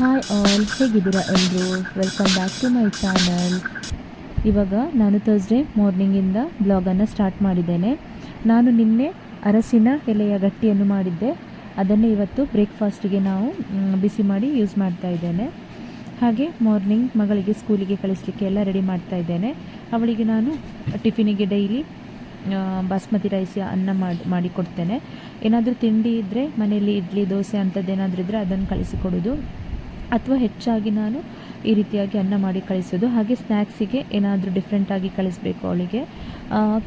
Hi all ಹೇಗಿದ್ದೀರಾ ಎಲ್ಲರೂ? Welcome back to my channel ಇವಾಗ ನಾನು ಥರ್ಸ್ಡೇ ಮಾರ್ನಿಂಗಿಂದ ಬ್ಲಾಗನ್ನು ಸ್ಟಾರ್ಟ್ ಮಾಡಿದ್ದೇನೆ. ನಾನು ನಿನ್ನೆ ಅರಸಿನ ಎಲೆಯ ಗಟ್ಟಿಯನ್ನು ಮಾಡಿದ್ದೆ. ಅದನ್ನು ಇವತ್ತು ಬ್ರೇಕ್ಫಾಸ್ಟಿಗೆ ನಾವು ಬಿಸಿ ಮಾಡಿ ಯೂಸ್ ಮಾಡ್ತಾ ಇದ್ದೇನೆ. ಹಾಗೆ ಮಾರ್ನಿಂಗ್ ಮಗಳಿಗೆ ಸ್ಕೂಲಿಗೆ ಕಳಿಸ್ಲಿಕ್ಕೆ ಎಲ್ಲ ರೆಡಿ ಮಾಡ್ತಾ ಇದ್ದೇನೆ. ಅವಳಿಗೆ ನಾನು ಟಿಫಿನಿಗೆ ಡೈಲಿ ಬಾಸ್ಮತಿ ರೈಸ್ ಅನ್ನ ಮಾಡಿ ಮಾಡಿಕೊಡ್ತೇನೆ ಏನಾದರೂ ತಿಂಡಿ ಇದ್ದರೆ ಮನೆಯಲ್ಲಿ ಇಡ್ಲಿ, ದೋಸೆ ಅಂಥದ್ದು ಏನಾದರೂ ಇದ್ದರೆ ಅದನ್ನು ಕಳಿಸಿಕೊಡೋದು ಅಥವಾ ಹೆಚ್ಚಾಗಿ ನಾನು ಈ ರೀತಿಯಾಗಿ ಅನ್ನ ಮಾಡಿ ಕಳಿಸೋದು. ಹಾಗೆ ಸ್ನ್ಯಾಕ್ಸಿಗೆ ಏನಾದರೂ ಡಿಫ್ರೆಂಟಾಗಿ ಕಳಿಸ್ಬೇಕು ಅವಳಿಗೆ.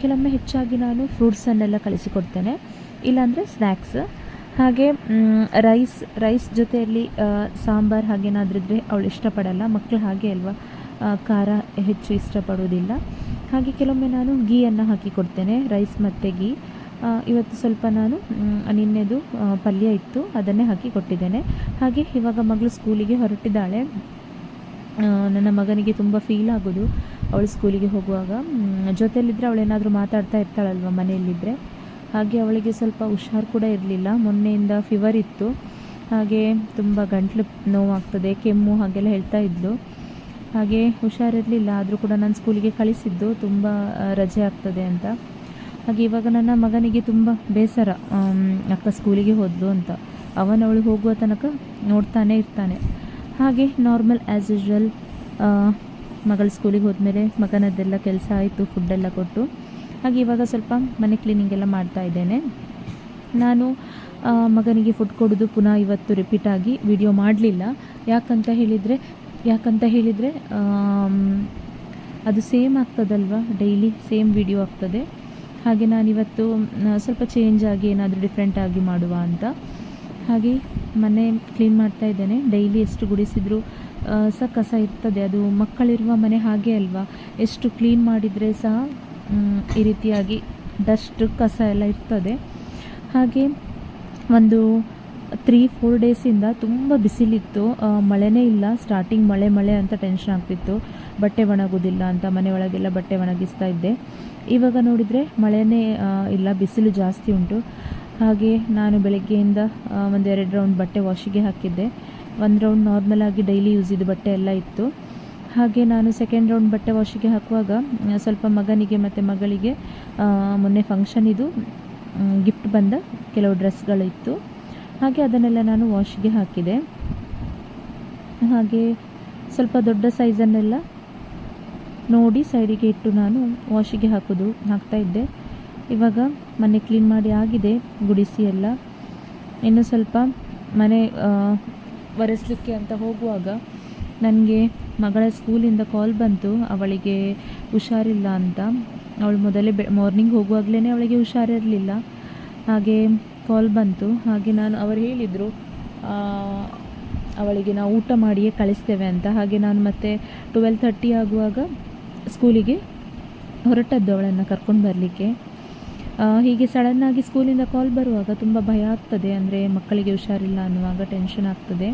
ಕೆಲವೊಮ್ಮೆ ಹೆಚ್ಚಾಗಿ ನಾನು ಫ್ರೂಟ್ಸನ್ನೆಲ್ಲ ಕಳಿಸಿಕೊಡ್ತೇನೆ. ಇಲ್ಲಾಂದರೆ ಸ್ನ್ಯಾಕ್ಸ್ ಹಾಗೆ ರೈಸ್ ರೈಸ್ ಜೊತೆಯಲ್ಲಿ ಸಾಂಬಾರು ಸಾಂಬಾರ್ ಹಾಗೇನಾದ್ರೂ ಇದ್ದರೆ ಅವಳು ಇಷ್ಟಪಡಲ್ಲ. ಮಕ್ಕಳು ಹಾಗೆ ಅಲ್ವಾ? ಖಾರ ಹೆಚ್ಚು ಇಷ್ಟಪಡೋದಿಲ್ಲ ಹಾಗೆ ಕೆಲವೊಮ್ಮೆ ನಾನು ಗೀಯನ್ನು ಹಾಕಿ ಕೊಡ್ತೇನೆ. ರೈಸ್ ಮತ್ತು ಗೀ ಇವತ್ತು ಸ್ವಲ್ಪ ನಾನು ನಿನ್ನೆದು ಪಲ್ಯ ಇತ್ತು, ಅದನ್ನೇ ಹಾಕಿ ಕೊಟ್ಟಿದ್ದೇನೆ. ಹಾಗೆ ಇವಾಗ ಮಗಳು ಸ್ಕೂಲಿಗೆ ಹೊರಟಿದ್ದಾಳೆ. ನನ್ನ ಮಗನಿಗೆ ತುಂಬ ಫೀಲ್ ಆಗೋದು ಅವಳು ಸ್ಕೂಲಿಗೆ ಹೋಗುವಾಗ. ಜೊತೆಯಲ್ಲಿದ್ದರೆ ಅವಳೇನಾದರೂ ಮಾತಾಡ್ತಾ ಇರ್ತಾಳಲ್ವ ಮನೆಯಲ್ಲಿದ್ದರೆ ಹಾಗೆ ಅವಳಿಗೆ ಸ್ವಲ್ಪ ಹುಷಾರು ಕೂಡ ಇರಲಿಲ್ಲ. ಮೊನ್ನೆಯಿಂದ ಫೀವರ್ ಇತ್ತು. ಹಾಗೆ ತುಂಬ ಗಂಟ್ಲು ನೋವಾಗ್ತದೆ, ಕೆಮ್ಮು ಹಾಗೆಲ್ಲ ಹೇಳ್ತಾ ಇದ್ಲು. ಹಾಗೆ ಹುಷಾರಿರಲಿಲ್ಲ ಆದರೂ ಕೂಡ ನಾನು ಸ್ಕೂಲಿಗೆ ಕಳಿಸಿದ್ದು. ತುಂಬ ರಜೆ ಆಗ್ತದೆ ಅಂತ. ಹಾಗೆ ಇವಾಗ ನನ್ನ ಮಗನಿಗೆ ತುಂಬ ಬೇಸರ ಅಕ್ಕ ಸ್ಕೂಲಿಗೆ ಹೋದ್ಲು ಅಂತ. ಅವನವಳು ಹೋಗುವ ತನಕ ನೋಡ್ತಾನೆ ಇರ್ತಾನೆ. ಹಾಗೆ ನಾರ್ಮಲ್ ಆ್ಯಸ್ ಯೂಶ್ವಲ್ ಮಗಳು ಸ್ಕೂಲಿಗೆ ಹೋದ್ಮೇಲೆ ಮಗನದ್ದೆಲ್ಲ ಕೆಲಸ ಆಯಿತು ಫುಡ್ಡೆಲ್ಲ ಕೊಟ್ಟು. ಹಾಗೆ ಇವಾಗ ಸ್ವಲ್ಪ ಮನೆ ಕ್ಲೀನಿಂಗ್ ಎಲ್ಲ ಮಾಡ್ತಾ ಇದ್ದೇನೆ. ನಾನು ಮಗನಿಗೆ ಫುಡ್ ಕೊಡೋದು ಪುನಃ ಇವತ್ತು ರಿಪೀಟ್ ಆಗಿ ವಿಡಿಯೋ ಮಾಡಲಿಲ್ಲ. ಯಾಕಂತ ಹೇಳಿದರೆ ಯಾಕಂತ ಹೇಳಿದರೆ ಅದು ಸೇಮ್ ಆಗ್ತದಲ್ವ? ಡೈಲಿ ಸೇಮ್ ವಿಡಿಯೋ ಆಗ್ತದೆ. ಹಾಗೆ ನಾನಿವತ್ತು ಇವತ್ತು ಸ್ವಲ್ಪ ಚೇಂಜ್ ಆಗಿ ಏನಾದರೂ ಡಿಫ್ರೆಂಟ್ ಆಗಿ ಮಾಡುವ ಅಂತ. ಹಾಗೆ ಮನೆ ಕ್ಲೀನ್ ಮಾಡ್ತಾ ಇದ್ದೇನೆ. ಡೈಲಿ ಎಷ್ಟು ಗುಡಿಸಿದರೂ ಸಹ ಕಸ ಇರ್ತದೆ. ಅದು ಮಕ್ಕಳಿರುವ ಮನೆ ಹಾಗೆ ಅಲ್ವಾ? ಎಷ್ಟು ಕ್ಲೀನ್ ಮಾಡಿದರೆ ಸಹ ಈ ರೀತಿಯಾಗಿ ಡಸ್ಟ್ ಕಸ ಎಲ್ಲ ಇರ್ತದೆ. ಹಾಗೆ ಒಂದು ತ್ರೀ ಫೋರ್ ಡೇಸಿಂದ ತುಂಬ ಬಿಸಿಲಿತ್ತು. ಮಳೆನೇ ಇಲ್ಲ. ಸ್ಟಾರ್ಟಿಂಗ್ ಮಳೆ ಮಳೆ ಅಂತ ಟೆನ್ಷನ್ ಆಗ್ತಿತ್ತು. ಬಟ್ಟೆ ಒಣಗೋದಿಲ್ಲ ಅಂತ ಮನೆ ಒಳಗೆಲ್ಲ ಬಟ್ಟೆ ಒಣಗಿಸ್ತಾ ಇದ್ದೆ. ಇವಾಗ ನೋಡಿದರೆ ಮಳೆನೇ ಇಲ್ಲ, ಬಿಸಿಲು ಜಾಸ್ತಿ ಉಂಟು. ಹಾಗೆ ನಾನು ಬೆಳಗ್ಗೆಯಿಂದ ಒಂದು ಎರಡು ರೌಂಡ್ ಬಟ್ಟೆ ವಾಷಿಗೆ ಹಾಕಿದ್ದೆ. ಒಂದು ರೌಂಡ್ ನಾರ್ಮಲ್ ಆಗಿ ಡೈಲಿ ಯೂಸಿದ್ದು ಬಟ್ಟೆ ಎಲ್ಲ ಇತ್ತು. ಹಾಗೆ ನಾನು ಸೆಕೆಂಡ್ ರೌಂಡ್ ಬಟ್ಟೆ ವಾಷಿಗೆ ಹಾಕುವಾಗ ಸ್ವಲ್ಪ ಮಗನಿಗೆ ಮತ್ತು ಮಗಳಿಗೆ ಮೊನ್ನೆ ಫಂಕ್ಷನ್ ಇದು ಗಿಫ್ಟ್ ಬಂದ ಕೆಲವು ಡ್ರೆಸ್ಗಳಿತ್ತು ಹಾಗೆ ಅದನ್ನೆಲ್ಲ ನಾನು ವಾಶಿಗೆ ಹಾಕಿದೆ. ಹಾಗೆ ಸ್ವಲ್ಪ ದೊಡ್ಡ ಸೈಜನ್ನೆಲ್ಲ ನೋಡಿ ಸೈಡಿಗೆ ಇಟ್ಟು ನಾನು ವಾಶಿಗೆ ಹಾಕೋದು ಹಾಕ್ತಾ ಇದ್ದೆ. ಇವಾಗ ಮನೆ ಕ್ಲೀನ್ ಮಾಡಿ ಆಗಿದೆ, ಗುಡಿಸಿ ಎಲ್ಲ. ಇನ್ನು ಸ್ವಲ್ಪ ಮನೆ ಒರೆಸ್ಲಿಕ್ಕೆ ಅಂತ ಹೋಗುವಾಗ ನನಗೆ ಮಗಳ ಸ್ಕೂಲಿಂದ ಕಾಲ್ ಬಂತು, ಅವಳಿಗೆ ಹುಷಾರಿಲ್ಲ ಅಂತ. ಅವಳು ಮೊದಲೇ ಬೆ, ಮಾರ್ನಿಂಗ್ ಹೋಗುವಾಗಲೇ ಅವಳಿಗೆ ಹುಷಾರಿರಲಿಲ್ಲ. ಹಾಗೆ ಕಾಲ್ ಬಂತು. ಹಾಗೆ ನಾನು, ಅವರು ಹೇಳಿದರು ಅವಳಿಗೆ ನಾವು ಊಟ ಮಾಡಿಯೇ ಕಳಿಸ್ತೇವೆ ಅಂತ. ಹಾಗೆ ನಾನು ಮತ್ತೆ ಟ್ವೆಲ್ ಥರ್ಟಿ ಆಗುವಾಗ ಸ್ಕೂಲಿಗೆ ಹೊರಟದ್ದು ಅವಳನ್ನು ಕರ್ಕೊಂಡು ಬರಲಿಕ್ಕೆ. ಹೀಗೆ ಸಡನ್ನಾಗಿ ಸ್ಕೂಲಿಂದ ಕಾಲ್ ಬರುವಾಗ ತುಂಬ ಭಯ ಆಗ್ತದೆ, ಅಂದರೆ ಮಕ್ಕಳಿಗೆ ಹುಷಾರಿಲ್ಲ ಅನ್ನುವಾಗ ಟೆನ್ಷನ್ ಆಗ್ತದೆ.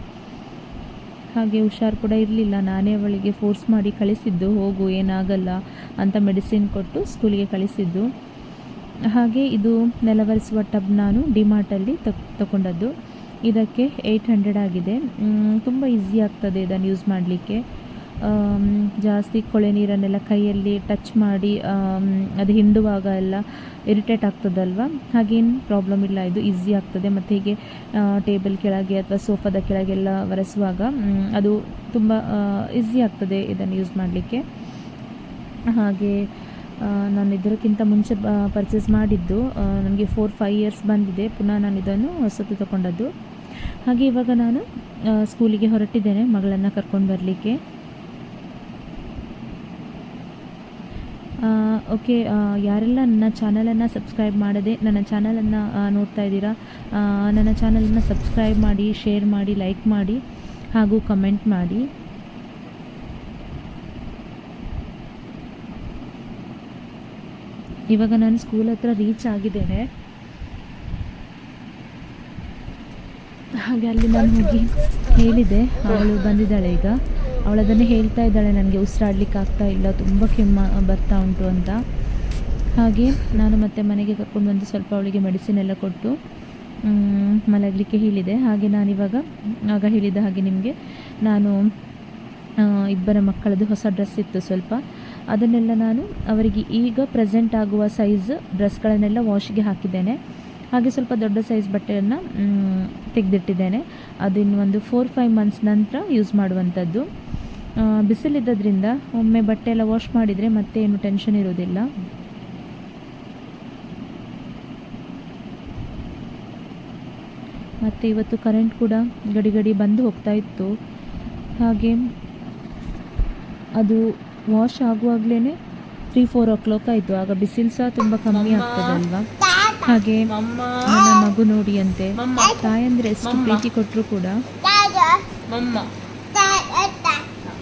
ಹಾಗೆ ಹುಷಾರು ಕೂಡ ಇರಲಿಲ್ಲ. ನಾನೇ ಅವಳಿಗೆ ಫೋರ್ಸ್ ಮಾಡಿ ಕಳಿಸಿದ್ದು, ಹೋಗು, ಏನಾಗಲ್ಲ ಅಂತ ಮೆಡಿಸಿನ್ ಕೊಟ್ಟು ಸ್ಕೂಲಿಗೆ ಕಳಿಸಿದ್ದು. ಹಾಗೆ ಇದು ನೆಲವರಿಸುವ ಟಬ್ ನಾನು ಡಿಮಾರ್ಟಲ್ಲಿ ತಕ್ ತಗೊಂಡದ್ದು ಇದಕ್ಕೆ ಏಯ್ಟ್ ಹಂಡ್ರೆಡ್ ಆಗಿದೆ. ತುಂಬ ಈಸಿ ಆಗ್ತದೆ ಇದನ್ನು ಯೂಸ್ ಮಾಡಲಿಕ್ಕೆ. ಜಾಸ್ತಿ ಕೊಳೆ ನೀರನ್ನೆಲ್ಲ ಕೈಯಲ್ಲಿ ಟಚ್ ಮಾಡಿ ಅದು ಹಿಂಡುವಾಗ ಎಲ್ಲ ಇರಿಟೇಟ್ ಆಗ್ತದಲ್ವ? ಹಾಗೇನು ಪ್ರಾಬ್ಲಮ್ ಇಲ್ಲ, ಇದು ಈಸಿ ಆಗ್ತದೆ. ಮತ್ತು ಹೀಗೆ ಟೇಬಲ್ ಕೆಳಗೆ ಅಥವಾ ಸೋಫಾದ ಕೆಳಗೆಲ್ಲ ಒರೆಸುವಾಗ ಅದು ತುಂಬ ಈಸಿ ಆಗ್ತದೆ ಇದನ್ನು ಯೂಸ್ ಮಾಡಲಿಕ್ಕೆ. ಹಾಗೆ ನಾನು ಇದಕ್ಕಿಂತ ಮುಂಚೆ ಪರ್ಚೇಸ್ ಮಾಡಿದ್ದು ನನಗೆ ಫೋರ್ ಫೈವ್ ಇಯರ್ಸ್ ಬಂದಿದೆ. ಪುನಃ ನಾನು ಇದನ್ನು ಹೊಸತು ತಗೊಂಡದ್ದು ಹಾಗೆ ಇವಾಗ ನಾನು ಸ್ಕೂಲಿಗೆ ಹೊರಟಿದ್ದೇನೆ ಮಗಳನ್ನು ಕರ್ಕೊಂಡು ಬರಲಿಕ್ಕೆ. ಓಕೆ ಯಾರೆಲ್ಲ ನನ್ನ ಚಾನಲನ್ನು ಸಬ್ಸ್ಕ್ರೈಬ್ ಮಾಡದೆ ನನ್ನ ಚಾನಲನ್ನು ನೋಡ್ತಾ ಇದ್ದೀರಾ ನನ್ನ ಚಾನಲನ್ನು ಸಬ್ಸ್ಕ್ರೈಬ್ ಮಾಡಿ, ಶೇರ್ ಮಾಡಿ, ಲೈಕ್ ಮಾಡಿ ಹಾಗೂ ಕಮೆಂಟ್ ಮಾಡಿ. ಇವಾಗ ನಾನು ಸ್ಕೂಲ್ ಹತ್ರ ರೀಚ್ ಆಗಿದ್ದೇನೆ. ಹಾಗೆ ಅಲ್ಲಿ ನಾನು ಹೋಗಿ ಹೇಳಿದೆ ಅವಳು ಬಂದಿದ್ದಾಳೆ ಈಗ. ಅವಳು ಹೇಳ್ತಾ ಇದ್ದಾಳೆ, ನನಗೆ ಉಸಿರಾಡ್ಲಿಕ್ಕೆ ಆಗ್ತಾ ಇಲ್ಲ, ತುಂಬ ಕೆಮ್ಮ ಬರ್ತಾ ಉಂಟು ಅಂತ. ಹಾಗೆ ನಾನು ಮತ್ತೆ ಮನೆಗೆ ಕರ್ಕೊಂಡು ಬಂದು ಸ್ವಲ್ಪ ಅವಳಿಗೆ ಮೆಡಿಸಿನ್ ಎಲ್ಲ ಕೊಟ್ಟು ಮಲಗಲಿಕ್ಕೆ ಹೇಳಿದೆ. ಹಾಗೆ ನಾನಿವಾಗ, ಆಗ ಹೇಳಿದ ಹಾಗೆ ನಿಮಗೆ, ನಾನು ಇಬ್ಬರ ಮಕ್ಕಳದ್ದು ಹೊಸ ಡ್ರೆಸ್ ಇತ್ತು ಸ್ವಲ್ಪ. ಅದನ್ನೆಲ್ಲ ನಾನು ಅವರಿಗೆ ಈಗ ಪ್ರೆಸೆಂಟ್ ಆಗುವ ಸೈಜ್ ಡ್ರೆಸ್ಗಳನ್ನೆಲ್ಲ ವಾಶಿಗೆ ಹಾಕಿದ್ದೇನೆ. ಹಾಗೆ ಸ್ವಲ್ಪ ದೊಡ್ಡ ಸೈಜ್ ಬಟ್ಟೆಯನ್ನು ತೆಗೆದಿಟ್ಟಿದ್ದೇನೆ. ಅದು ಒಂದು ಫೋರ್ ಫೈವ್ ಮಂತ್ಸ್ ನಂತರ ಯೂಸ್ ಮಾಡುವಂಥದ್ದು. ಬಿಸಿಲಿದ್ದದ್ರಿಂದ ಒಮ್ಮೆ ಬಟ್ಟೆ ಎಲ್ಲ ವಾಶ್ ಮಾಡಿದರೆ ಮತ್ತೆ ಏನು ಟೆನ್ಷನ್ ಇರೋದಿಲ್ಲ ಮತ್ತು ಇವತ್ತು ಕರೆಂಟ್ ಕೂಡ ಗಡಿ ಗಡಿ ಬಂದು ಹೋಗ್ತಾ ಇತ್ತು. ಹಾಗೆ ಅದು ವಾಶ್ ಆಗುವಾಗಲೇ ತ್ರೀ ಫೋರ್ ಓ ಕ್ಲಾಕ್ ಆಯಿತು. ಆಗ ಬಿಸಿಲು ಸಹ ತುಂಬ ಕಮ್ಮಿ ಆಗ್ತದಲ್ವಾ? ಹಾಗೆ ನನ್ನ ಮಗು ನೋಡಿ ಅಂತೆ. ತಾಯಂದ್ರೆ ಎಷ್ಟು. ಪ್ರೀತಿ ಕೊಟ್ಟರು ಕೂಡ.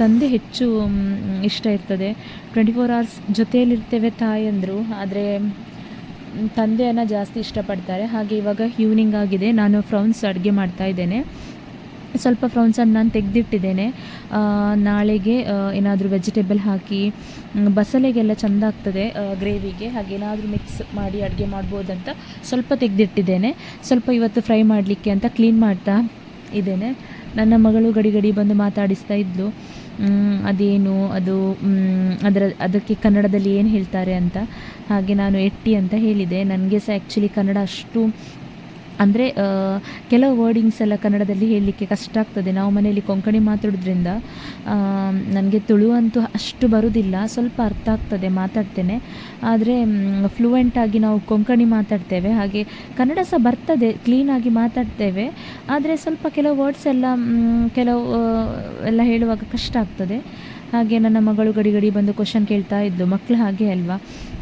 ತಂದೆ ಹೆಚ್ಚು ಇಷ್ಟ ಇರ್ತದೆ. ಟ್ವೆಂಟಿ ಫೋರ್ ಅವರ್ಸ್ ಜೊತೆಯಲ್ಲಿರ್ತೇವೆ ತಾಯಂದರು ಆದರೆ ತಂದೆಯನ್ನು ಜಾಸ್ತಿ ಇಷ್ಟಪಡ್ತಾರೆ. ಹಾಗೆ ಇವಾಗ ಈವ್ನಿಂಗ್ ಆಗಿದೆ. ನಾನು ಫ್ರೌನ್ಸ್ ಅಡುಗೆ ಮಾಡ್ತಾ ಇದ್ದೇನೆ. ಸ್ವಲ್ಪ ಫ್ರೌನ್ಸನ್ನು ನಾನು ತೆಗೆದಿಟ್ಟಿದ್ದೇನೆ. ನಾಳೆಗೆ ಏನಾದರೂ ವೆಜಿಟೇಬಲ್ ಹಾಕಿ ಬಸಲೆಗೆಲ್ಲ ಚೆಂದ ಆಗ್ತದೆ ಗ್ರೇವಿಗೆ ಹಾಗೆ ಏನಾದರೂ ಮಿಕ್ಸ್ ಮಾಡಿ ಅಡುಗೆ ಮಾಡ್ಬೋದಂತ ಸ್ವಲ್ಪ ತೆಗೆದಿಟ್ಟಿದ್ದೇನೆ. ಸ್ವಲ್ಪ ಇವತ್ತು ಫ್ರೈ ಮಾಡಲಿಕ್ಕೆ ಅಂತ ಕ್ಲೀನ್ ಮಾಡ್ತಾ ಇದ್ದೇನೆ. ನನ್ನ ಮಗಳು ಗಡಿ ಗಡಿ ಬಂದು ಮಾತಾಡಿಸ್ತಾ ಇದ್ಲು. ಅದೇನು, ಅದು ಅದರ, ಅದಕ್ಕೆ ಕನ್ನಡದಲ್ಲಿ ಏನು ಹೇಳ್ತಾರೆ ಅಂತ ಹಾಗೆ ನಾನು ಎಟ್ಟಿ ಅಂತ ಹೇಳಿದೆ. ನನಗೆ ಸಹ ಆ್ಯಕ್ಚುಲಿ ಕನ್ನಡ ಅಷ್ಟು ಅಂದರೆ ಕೆಲವು ವರ್ಡಿಂಗ್ಸ್ ಎಲ್ಲ ಕನ್ನಡದಲ್ಲಿ ಹೇಳಲಿಕ್ಕೆ ಕಷ್ಟ ಆಗ್ತದೆ. ನಾವು ಮನೆಯಲ್ಲಿ ಕೊಂಕಣಿ ಮಾತಾಡೋದ್ರಿಂದ ನನಗೆ ತುಳು ಅಂತೂ ಅಷ್ಟು ಬರುವುದಿಲ್ಲ ಸ್ವಲ್ಪ ಅರ್ಥ ಆಗ್ತದೆ ಮಾತಾಡ್ತೇನೆ. ಆದರೆ ಫ್ಲೂಯೆಂಟಾಗಿ ನಾವು ಕೊಂಕಣಿ ಮಾತಾಡ್ತೇವೆ. ಹಾಗೆ ಕನ್ನಡ ಸಹ ಬರ್ತದೆ ಕ್ಲೀನಾಗಿ ಮಾತಾಡ್ತೇವೆ. ಆದರೆ ಸ್ವಲ್ಪ ಕೆಲವು ವರ್ಡ್ಸ್ ಎಲ್ಲ ಕೆಲವು ಎಲ್ಲ ಹೇಳುವಾಗ ಕಷ್ಟ ಆಗ್ತದೆ. ಹಾಗೆ ನನ್ನ ಮಗಳು ಗಡಿ ಗಡಿ ಬಂದು ಕ್ವಶನ್ ಕೇಳ್ತಾ ಇದ್ದು ಮಕ್ಕಳು ಹಾಗೆ ಅಲ್ವಾ?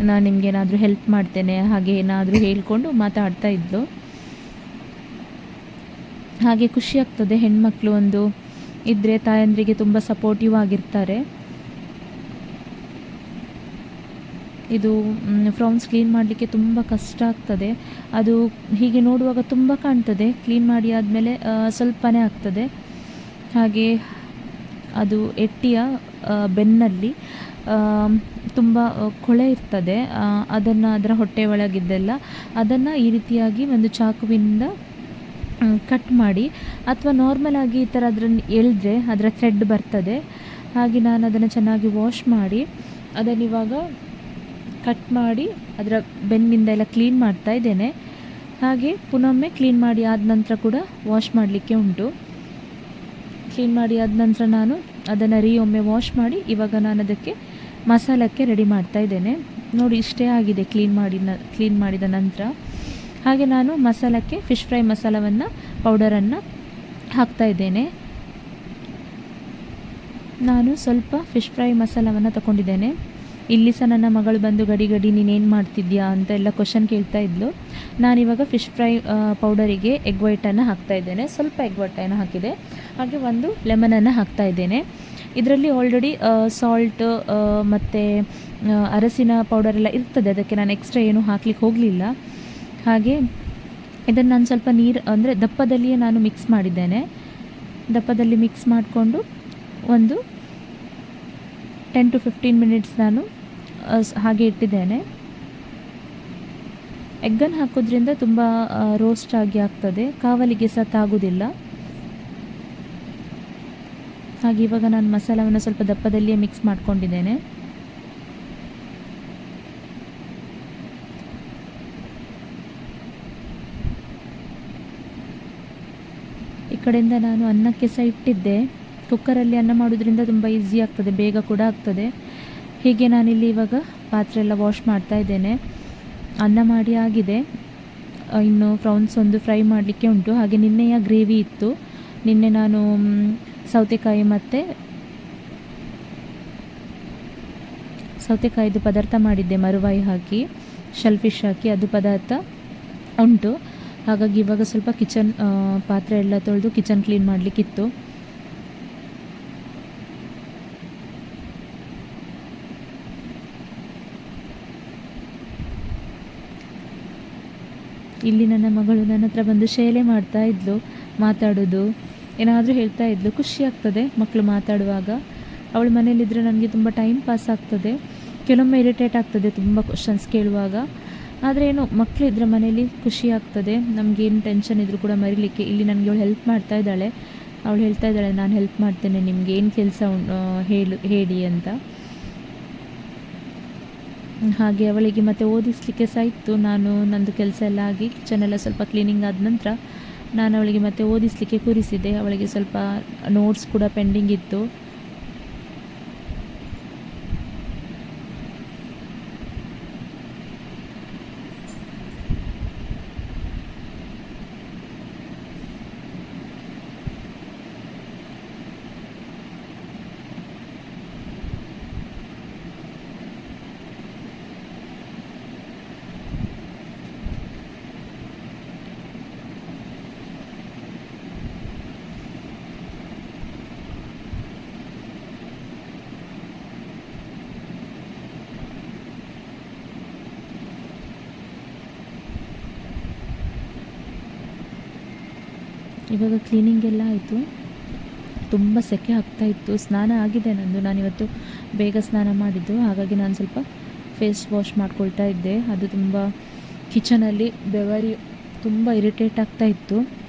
ನಾನು ನಿಮಗೇನಾದರೂ ಹೆಲ್ಪ್ ಮಾಡ್ತೇನೆ, ಹಾಗೆ ಏನಾದರೂ ಹೇಳ್ಕೊಂಡು ಮಾತಾಡ್ತಾ ಇದ್ಲು ಹಾಗೆ ಖುಷಿ ಆಗ್ತದೆ ಹೆಣ್ಮಕ್ಳು ಒಂದು ಇದ್ದರೆ ತಾಯಂದ್ರಿಗೆ ತುಂಬ ಸಪೋರ್ಟಿವ್ ಆಗಿರ್ತಾರೆ. ಇದು ಫ್ರೌನ್ಸ್ ಕ್ಲೀನ್ ಮಾಡಲಿಕ್ಕೆ ತುಂಬ ಕಷ್ಟ ಆಗ್ತದೆ. ಅದು ಹೀಗೆ ನೋಡುವಾಗ ತುಂಬ ಕಾಣ್ತದೆ. ಕ್ಲೀನ್ ಮಾಡಿ ಆದಮೇಲೆ ಸ್ವಲ್ಪನೇ ಆಗ್ತದೆ. ಹಾಗೆ ಅದು ಎಟ್ಟಿಯ ಬೆನ್ನಲ್ಲಿ ತುಂಬ ಕೊಳೆ ಇರ್ತದೆ. ಅದನ್ನು ಅದರ ಹೊಟ್ಟೆ ಒಳಗಿದ್ದೆಲ್ಲ, ಅದನ್ನು ಈ ರೀತಿಯಾಗಿ ಒಂದು ಚಾಕುವಿಂದ ಕಟ್ ಮಾಡಿ ಅಥವಾ ನಾರ್ಮಲಾಗಿ ಈ ಥರ ಅದನ್ನು ಎಳೆದ್ರೆ ಅದರ ಥ್ರೆಡ್ ಬರ್ತದೆ. ಹಾಗೆ ನಾನು ಅದನ್ನು ಚೆನ್ನಾಗಿ ವಾಶ್ ಮಾಡಿ ಅದನ್ನು ಇವಾಗ ಕಟ್ ಮಾಡಿ ಅದರ ಬೆನ್ನಿಂದ ಎಲ್ಲ ಕ್ಲೀನ್ ಮಾಡ್ತಾ ಇದ್ದೇನೆ. ಹಾಗೆ ಪುನೊಮ್ಮೆ ಕ್ಲೀನ್ ಮಾಡಿ ಆದ ನಂತರ ಕೂಡ ವಾಶ್ ಮಾಡಲಿಕ್ಕೆ ಉಂಟು. ಕ್ಲೀನ್ ಮಾಡಿ ಆದ ನಂತರ ನಾನು ಅದನ್ನು ರೀ ಒಮ್ಮೆ ವಾಶ್ ಮಾಡಿ ಇವಾಗ ನಾನು ಅದಕ್ಕೆ ಮಸಾಲಕ್ಕೆ ರೆಡಿ ಮಾಡ್ತಾ ಇದ್ದೇನೆ. ನೋಡಿ ಇಷ್ಟೇ ಆಗಿದೆ ಕ್ಲೀನ್ ಮಾಡಿದ ಕ್ಲೀನ್ ಮಾಡಿದ ನಂತರ. ಹಾಗೆ ನಾನು ಮಸಾಲಕ್ಕೆ ಫಿಶ್ ಫ್ರೈ ಮಸಾಲವನ್ನು ಪೌಡರನ್ನು ಹಾಕ್ತಾಯಿದ್ದೇನೆ ನಾನು ಸ್ವಲ್ಪ ಫಿಶ್ ಫ್ರೈ ಮಸಾಲವನ್ನು ತಗೊಂಡಿದ್ದೇನೆ ಇಲ್ಲಿ ಸಹ ನನ್ನ ಮಗಳು ಬಂದು ಗಡಿ ಗಡಿ ನೀನೇನು ಮಾಡ್ತಿದ್ಯಾ ಅಂತ ಎಲ್ಲ ಕ್ವಶನ್ ಕೇಳ್ತಾ ಇದ್ಲು. ನಾನಿವಾಗ ಫಿಶ್ ಫ್ರೈ ಪೌಡರಿಗೆ ಎಗ್ ವೈಟನ್ನು ಹಾಕ್ತಾ ಇದ್ದೇನೆ. ಸ್ವಲ್ಪ ಎಗ್ ವೈಟನ್ನು ಹಾಕಿದೆ. ಹಾಗೆ ಒಂದು ಲೆಮನನ್ನು ಹಾಕ್ತಾ ಇದ್ದೇನೆ. ಇದರಲ್ಲಿ ಆಲ್ರೆಡಿ ಸಾಲ್ಟ್ ಮತ್ತು ಅರಸಿನ ಪೌಡರ್ ಎಲ್ಲ ಇರ್ತದೆ. ಅದಕ್ಕೆ ನಾನು ಎಕ್ಸ್ಟ್ರಾ ಏನೂ ಹಾಕ್ಲಿಕ್ಕೆ ಹೋಗಲಿಲ್ಲ. ಹಾಗೆ ಇದನ್ನು ನಾನು ಸ್ವಲ್ಪ ನೀರು, ಅಂದರೆ ದಪ್ಪದಲ್ಲಿಯೇ ನಾನು ಮಿಕ್ಸ್ ಮಾಡಿದ್ದೇನೆ. ದಪ್ಪದಲ್ಲಿ ಮಿಕ್ಸ್ ಮಾಡಿಕೊಂಡು ಒಂದು ಟೆನ್ ಟು ಫಿಫ್ಟೀನ್ ಮಿನಿಟ್ಸ್ ನಾನು ಹಾಗೆ ಇಟ್ಟಿದ್ದೇನೆ. ಎಗ್ಗನ್ನು ಹಾಕೋದ್ರಿಂದ ತುಂಬ ರೋಸ್ಟ್ ಆಗಿ ಆಗ್ತದೆ. ಕಾವಲಿಗೆ ಸಹ ತಾಗುವುದಿಲ್ಲ ಹಾಗೆ ಇವಾಗ ನಾನು ಮಸಾಲವನ್ನು ಸ್ವಲ್ಪ ದಪ್ಪದಲ್ಲಿಯೇ ಮಿಕ್ಸ್ ಮಾಡ್ಕೊಂಡಿದ್ದೇನೆ ಈ ಕಡೆಯಿಂದ ನಾನು ಅನ್ನಕ್ಕೆ ಸಹ ಇಟ್ಟಿದ್ದೆ. ಕುಕ್ಕರಲ್ಲಿ ಅನ್ನ ಮಾಡೋದ್ರಿಂದ ತುಂಬ ಈಸಿ ಆಗ್ತದೆ, ಬೇಗ ಕೂಡ ಆಗ್ತದೆ. ಹೀಗೆ ನಾನಿಲ್ಲಿ ಇವಾಗ ಪಾತ್ರೆ ಎಲ್ಲ ವಾಶ್ ಮಾಡ್ತಾ ಇದ್ದೇನೆ. ಅನ್ನ ಮಾಡಿ ಆಗಿದೆ. ಇನ್ನು ಫ್ರೌನ್ಸ್ ಒಂದು ಫ್ರೈ ಮಾಡಲಿಕ್ಕೆ ಉಂಟು. ಹಾಗೆ ನಿನ್ನೆಯ ಗ್ರೇವಿ ಇತ್ತು. ನಿನ್ನೆ ನಾನು ಸೌತೆಕಾಯಿ ಮತ್ತು ಸೌತೆಕಾಯಿದು ಪದಾರ್ಥ ಮಾಡಿದ್ದೆ, ಮರುವಾಯಿ ಹಾಕಿ ಶೆಲ್ಫಿಶ್ ಹಾಕಿ, ಅದು ಪದಾರ್ಥ ಉಂಟು. ಹಾಗಾಗಿ ಇವಾಗ ಸ್ವಲ್ಪ ಕಿಚನ್ ಪಾತ್ರೆ ಎಲ್ಲ ತೊಳೆದು ಕಿಚನ್ ಕ್ಲೀನ್ ಮಾಡಲಿಕ್ಕಿತ್ತು. ಇಲ್ಲಿ ನನ್ನ ಮಗಳು ನನ್ನ ಹತ್ರ ಬಂದು ಶೇಲೆ ಮಾಡ್ತಾ ಇದ್ಲು, ಮಾತಾಡೋದು. ಏನಾದರೂ ಹೇಳ್ತಾ ಇದ್ಲು, ಖುಷಿ ಆಗ್ತದೆ ಮಕ್ಕಳು ಮಾತಾಡುವಾಗ. ಅವಳು ಮನೇಲಿದ್ದರೆ ನನಗೆ ತುಂಬ ಟೈಮ್ ಪಾಸ್ ಆಗ್ತದೆ. ಕೆಲವೊಮ್ಮೆ ಇರಿಟೇಟ್ ಆಗ್ತದೆ ತುಂಬ ಕ್ವಶನ್ಸ್ ಕೇಳುವಾಗ. ಆದರೆ ಏನು ಮಕ್ಕಳಿದ್ರೆ ಮನೇಲಿ ಖುಷಿ ಆಗ್ತದೆ. ನಮಗೇನು ಟೆನ್ಷನ್ ಇದ್ದರೂ ಕೂಡ ಮರಿಲಿಕ್ಕೆ ಇಲ್ಲಿ ನನಗೆ ಅವಳು ಹೆಲ್ಪ್ ಮಾಡ್ತಾ ಇದ್ದಾಳೆ. ಅವಳು ಹೇಳ್ತಾ ಇದ್ದಾಳೆ, ನಾನು ಹೆಲ್ಪ್ ಮಾಡ್ತೇನೆ, ನಿಮ್ಗೆ ಏನು ಕೆಲಸ ಹೇಳು, ಹೇಳಿ ಅಂತ. ಹಾಗೆ ಅವಳಿಗೆ ಮತ್ತೆ ಓದಿಸ್ಲಿಕ್ಕೆ ಸಹ ಇತ್ತು. ನಾನು, ನಂದು ಕೆಲಸ ಎಲ್ಲ ಆಗಿ ಕಿಚನ್ ಎಲ್ಲ ಸ್ವಲ್ಪ ಕ್ಲೀನಿಂಗ್ ಆದ ನಂತರ ನಾನು ಅವಳಿಗೆ ಮತ್ತೆ ಓದಿಸ್ಲಿಕ್ಕೆ ಕೂರಿಸಿದೆ ಅವಳಿಗೆ ಸ್ವಲ್ಪ ನೋಟ್ಸ್ ಕೂಡ ಪೆಂಡಿಂಗ್ ಇತ್ತು. ಇವಾಗ ಕ್ಲೀನಿಂಗ್ ಎಲ್ಲ ಆಯಿತು. ತುಂಬ ಸೆಕೆ ಆಗ್ತಾ ಇತ್ತು. ಸ್ನಾನ ಆಗಿದೆ ನಂದು. ನಾನಿವತ್ತು ಬೇಗ ಸ್ನಾನ ಮಾಡಿದ್ದು. ಹಾಗಾಗಿ ನಾನು ಸ್ವಲ್ಪ ಫೇಸ್ ವಾಶ್ ಮಾಡ್ಕೊಳ್ತಾ ಇದ್ದೆ. ಅದು ತುಂಬ ಕಿಚನಲ್ಲಿ ಬೆವರಿ ತುಂಬ ಇರಿಟೇಟ್ ಆಗ್ತಾ ಇತ್ತು.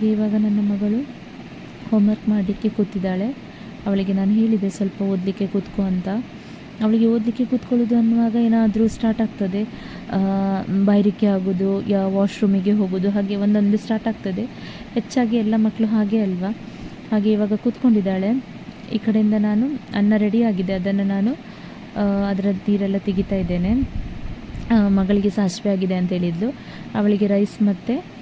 ಹಾಗೆ ಇವಾಗ ನನ್ನ ಮಗಳು ಹೋಮ್ವರ್ಕ್ ಮಾಡಲಿಕ್ಕೆ ಕೂತಿದ್ದಾಳೆ. ಅವಳಿಗೆ ನಾನು ಹೇಳಿದೆ ಸ್ವಲ್ಪ ಓದಲಿಕ್ಕೆ ಕೂತ್ಕೋ ಅಂತ. ಅವಳಿಗೆ ಓದಲಿಕ್ಕೆ ಕೂತ್ಕೊಳ್ಳೋದು ಅನ್ನುವಾಗ ಏನಾದರೂ ಸ್ಟಾರ್ಟ್ ಆಗ್ತದೆ. ಆ, ಬಾಯಾರಿಕೆ ಆಗೋದು ಯಾ ವಾಶ್ರೂಮಿಗೆ ಹೋಗೋದು ಹಾಗೆ ಒಂದೊಂದು ಸ್ಟಾರ್ಟ್ ಆಗ್ತದೆ. ಹೆಚ್ಚಾಗಿ ಎಲ್ಲ ಮಕ್ಕಳು ಹಾಗೆ ಅಲ್ವಾ? ಹಾಗೆ ಇವಾಗ ಕೂತ್ಕೊಂಡಿದ್ದಾಳೆ. ಈ ಕಡೆಯಿಂದ ನಾನು ಅನ್ನ ರೆಡಿ ಆಗಿದೆ. ಅದನ್ನು ನಾನು ಅದರ ನೀರೆಲ್ಲ ತೆಗಿತಾ ಇದ್ದೇನೆ. ಮಗಳಿಗೆ ಸಾಸಿವೆ ಆಗಿದೆ ಅಂತ ಹೇಳಿದ್ಲು. ಅವಳಿಗೆ ರೈಸ್ ಮತ್ತು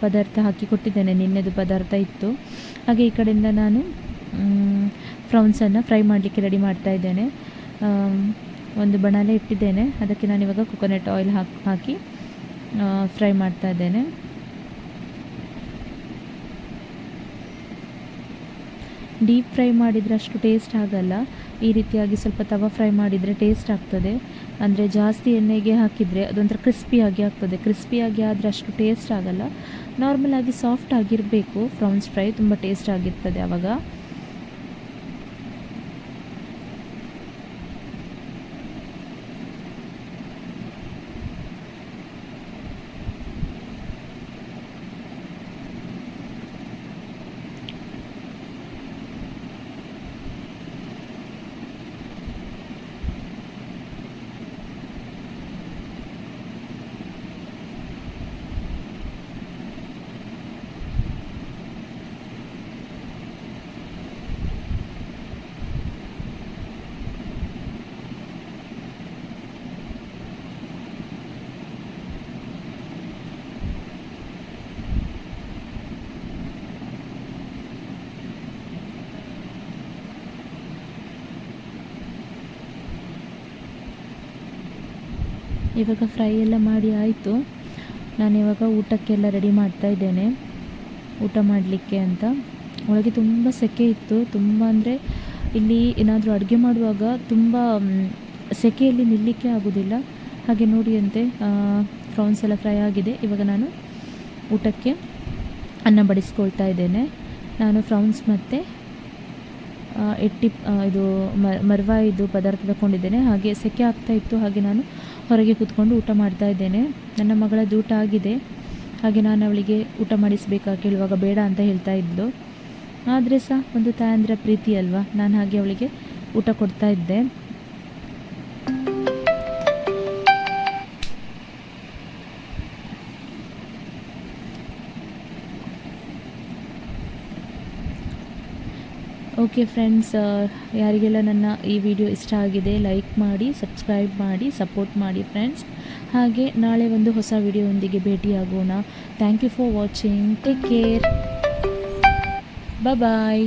ಪದಾರ್ಥ ಹಾಕಿ ಕೊಟ್ಟಿದ್ದೇನೆ. ನಿನ್ನೆದು ಪದಾರ್ಥ ಇತ್ತು. ಹಾಗೆ ಈ ಕಡೆಯಿಂದ ನಾನು ಫ್ರೌನ್ಸನ್ನು ಫ್ರೈ ಮಾಡಲಿಕ್ಕೆ ರೆಡಿ ಮಾಡ್ತಾ ಇದ್ದೇನೆ. ಒಂದು ಬಣಾಲೆ ಇಟ್ಟಿದ್ದೇನೆ. ಅದಕ್ಕೆ ನಾನು ಇವಾಗ ಕೊಕೊನಟ್ ಆಯಿಲ್ ಹಾಕಿ ಹಾಕಿ ಫ್ರೈ ಮಾಡ್ತಾ ಇದ್ದೇನೆ. ಡೀಪ್ ಫ್ರೈ ಮಾಡಿದರೆ ಅಷ್ಟು ಟೇಸ್ಟ್ ಆಗಲ್ಲ. ಈ ರೀತಿಯಾಗಿ ಸ್ವಲ್ಪ ತವ ಫ್ರೈ ಮಾಡಿದರೆ ಟೇಸ್ಟ್ ಆಗ್ತದೆ. ಅಂದರೆ ಜಾಸ್ತಿ ಎಣ್ಣೆಗೆ ಹಾಕಿದರೆ ಅದೊಂಥರ ಕ್ರಿಸ್ಪಿಯಾಗಿ ಆಗ್ತದೆ. ಕ್ರಿಸ್ಪಿಯಾಗಿ ಆದರೆ ಅಷ್ಟು ಟೇಸ್ಟ್ ಆಗಲ್ಲ. ನಾರ್ಮಲ್ ಆಗಿ ಸಾಫ್ಟ್ ಆಗಿರಬೇಕು. ಫ್ರೌನ್ಸ್ ಫ್ರೈ ತುಂಬ ಟೇಸ್ಟ್ ಆಗಿರ್ತದೆ ಆವಾಗ ಇವಾಗ ಫ್ರೈ ಎಲ್ಲ ಮಾಡಿ ಆಯಿತು. ನಾನು ಇವಾಗ ಊಟಕ್ಕೆಲ್ಲ ರೆಡಿ ಮಾಡ್ತಾ ಇದ್ದೇನೆ. ಊಟ ಮಾಡಲಿಕ್ಕೆ ಅಂತ. ಒಳಗೆ ತುಂಬ ಸೆಕೆ ಇತ್ತು. ತುಂಬ ಅಂದರೆ ಇಲ್ಲಿ ಏನಾದರೂ ಅಡುಗೆ ಮಾಡುವಾಗ ತುಂಬ ಸೆಕೆಯಲ್ಲಿ ನಿಲ್ಲಿಕ್ಕೆ ಆಗೋದಿಲ್ಲ. ಹಾಗೆ ನೋಡಿ ಅಂತೆ ಫ್ರೌನ್ಸ್ ಎಲ್ಲ ಫ್ರೈ ಆಗಿದೆ. ಇವಾಗ ನಾನು ಊಟಕ್ಕೆ ಅನ್ನ ಬಡಿಸ್ಕೊಳ್ತಾ ಇದ್ದೇನೆ. ನಾನು ಫ್ರೌನ್ಸ್ ಮತ್ತು ಎಟ್ಟಿ ಇದು ಮರ್ವ ಇದು ಪದಾರ್ಥ ತಗೊಂಡಿದ್ದೇನೆ. ಹಾಗೆ ಸೆಕೆ ಆಗ್ತಾ ಇತ್ತು. ಹಾಗೆ ನಾನು ಹೊರಗೆ ಕೂತ್ಕೊಂಡು ಊಟ ಮಾಡ್ತಾ ಇದ್ದೇನೆ. ನನ್ನ ಮಗಳದ್ದು ಊಟ ಆಗಿದೆ. ಹಾಗೆ ನಾನು ಅವಳಿಗೆ ಊಟ ಮಾಡಿಸಬೇಕಾ ಕೇಳುವಾಗ ಬೇಡ ಅಂತ ಹೇಳ್ತಾ ಇದ್ದು ಆದರೆ ಸಹ ಒಂದು ತಾಯಂದ್ರ ಪ್ರೀತಿ ಅಲ್ವಾ? ನಾನು ಹಾಗೆ ಅವಳಿಗೆ ಊಟ ಕೊಡ್ತಾ ಇದ್ದೆ. ಓಕೆ ಫ್ರೆಂಡ್ಸ್ ಯಾರಿಗೆಲ್ಲ ನನ್ನ ಈ ವಿಡಿಯೋ ಇಷ್ಟ ಆಗಿದೆ ಲೈಕ್ ಮಾಡಿ ಸಬ್ಸ್ಕ್ರೈಬ್ ಮಾಡಿ ಸಪೋರ್ಟ್ ಮಾಡಿ ಫ್ರೆಂಡ್ಸ್ ಹಾಗೆ ನಾಳೆ ಒಂದು ಹೊಸ ವಿಡಿಯೋದೊಂದಿಗೆ ಭೇಟಿಯಾಗೋಣ. Thank you for watching take care bye